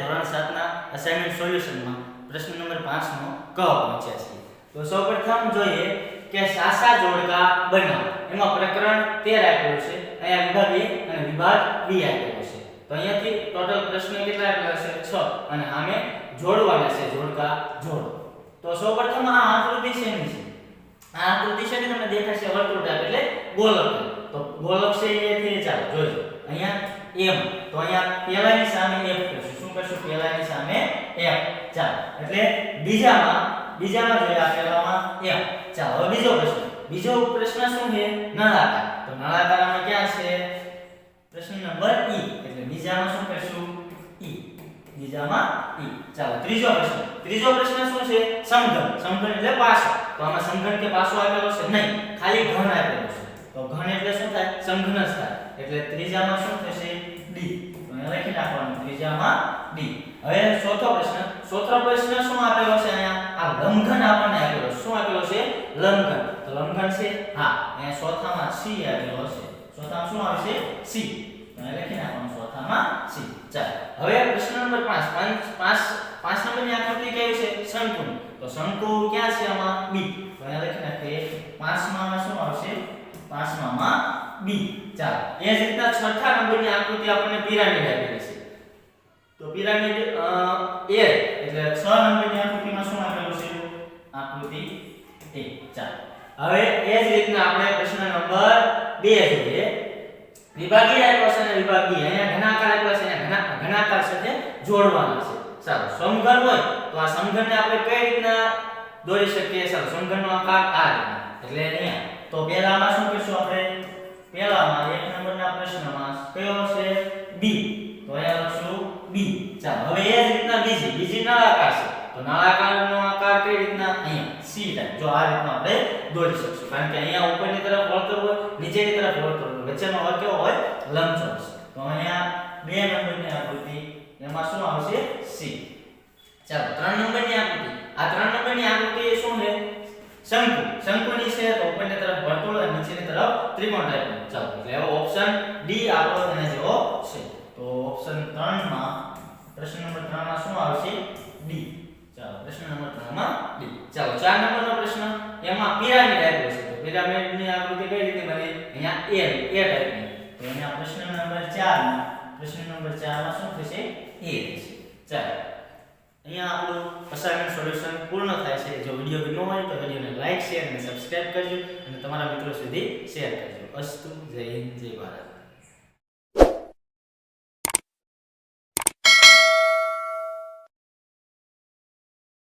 ધોરણ સાતના અસાઇનમેન્ટ સોલ્યુશનમાં પ્રશ્ન નંબર 5 નો ક પહોંચ્યા છીએ. તો સૌપ્રથમ જોઈએ કે સાસા જોડકા બનાવ. એમાં પ્રકરણ તેર આપેલું છે. અહીંયા વિભાગ એ અને વિભાગ બી આપેલો છે. તો અહીંયાથી ટોટલ પ્રશ્ન કેટલા આપેલા છે છ. અને આમે જોડવાના છે જોડકા જોડ. તો સૌપ્રથમ આ આકૃતિ શેની છે? આ આકૃતિ છે ને તમને દેખાશે વર્તુળ એટલે ગોલક. તો ગોલક છે એ ચાલો, જોજો. અહીંયા m તો અહીંયા પહેલાની સામે f કરશું. શું કરશું? પહેલાની સામે f. ચાલ. એટલે બીજામાં બીજામાં આ પહેલામાં m ચાલો, હવે બીજો પ્રશ્ન. બીજો પ્રશ્ન શું છે? નળાકાર. તો નળાકારમાં ક્યાં છે? પ્રશ્ન નંબર e. એટલે બીજામાં શું કરશું? E. બીજામાં e. ચાલો, ત્રીજો પ્રશ્ન. ત્રીજો પ્રશ્ન શું છે? સમઘન. સમઘન એટલે પાસો તો આમાં સમઘન કે પાસો આપેલો છે? નહીં. ખાલી ઘન આપેલો છે. તો ઘન એટલે શું થાય? સમઘન થાય. એટલે ત્રીજામાં શું થશે? લખી નાખવાનું ત્રીજામાં ડી હવે ચોથો પ્રશ્ન ચોથો પ્રશ્ન શું આપેલો છે અહીંયા? આ લંઘન આપણને આપેલો શું આપેલો છે? લંઘન. તો લંઘન છે? હા. અહીંયા ચોથામાં સી આપેલો છે ચોથામાં શું આવશે સી લખી નાખવાનું ચોથામાં સી ચાલો. હવે પ્રશ્ન નંબર 5 પાંચ પાંચ પાંચ નંબરની આકૃતિ કેવી છે? શંકુ તો શંકુ ક્યાં છે આમાં? બી તો અહીંયા લખી નાખીએ. પાંચમામાં શું આવશે? પાંચમામાં b ચાલો. એ જ રીતના છઠ્ઠા નંબરની આકૃતિ આપણને પિરામિડ આપેલી છે. તો પિરામિડ એ એટલે 6 નંબરની આકૃતિમાં શું આપેલું છે? આકૃતિ એ. ચાલો. હવે એ જ રીતના આપણે પ્રશ્ન નંબર 2 જોઈએ. વિભાગીય આપ્યો છે અને વિભાગીય. અહીંયા ઘનાકાર આપ્યો છે અને ઘના ઘનાકાર સાથે જોડવાના છે. ચાલો સમઘન હોય તો આ સમઘનને આપણે કઈ રીતના દોરી શકીએ? ચાલો સમઘનનો આકાર આ એટલે અહીંયા. તો પહેલામાં શું કરશું આપણે? પહેલામાં એક નંબરના પ્રશ્નમાં કયો છે બી તો અહીંયા લખશું બી ચાલો, હવે એ જ રીતના બીજી બીજી નળાકાર છે. તો નળાકારનો આકાર કઈ રીતના? અહીંયા સી ટાઈપ જો આ રીતના આપણે દોરી શકશું. કારણ કે અહીંયા ઉપરની તરફ વળતર હોય, નીચેની તરફ વળતર હોય. વચ્ચેનો વર્ગ કેવો હોય? લંબચોરસ. તો અહીંયા બે નંબરની આકૃતિ, એમાં શું આવશે? સી ચાલો, ત્રણ નંબરની આકૃતિ. આ ત્રણ નંબરની આકૃતિ શું છે? શંકુ. શંકુની છે તો ઉપરની તરફ નીચેની તરફ ત્રિકોણ ટાઈપ ચાલો એટલે હવે ઓપ્શન ડી આપણો એના જેવો છે. તો ઓપ્શન 3 માં પ્રશ્ન નંબર 3 માં શું આવશે? ડી ચાલો, પ્રશ્ન નંબર 3 માં ડી ચાલો, ચાર નંબરનો પ્રશ્ન. એમાં પિરામિડ આપ્યો છે. તો પિરામિડની આકૃતિ કઈ રીતે બને? અહીંયા એ એ ટાઈપની તો અહીંયા પ્રશ્ન નંબર 4 માં, પ્રશ્ન નંબર 4 માં શું થશે? એ છે ચાલો અહીંયા આપણું અસાઇનમેન્ટ સોલ્યુશન પૂર્ણ થાય છે. જો વીડિયો ગમ્યો હોય તો વિડીયોને લાઈક શેર અને સબસ્ક્રાઇબ કરજો અને તમારા મિત્રો સુધી શેર કરજો. અસ્તુ, જય હિન્દ, જય ભારત.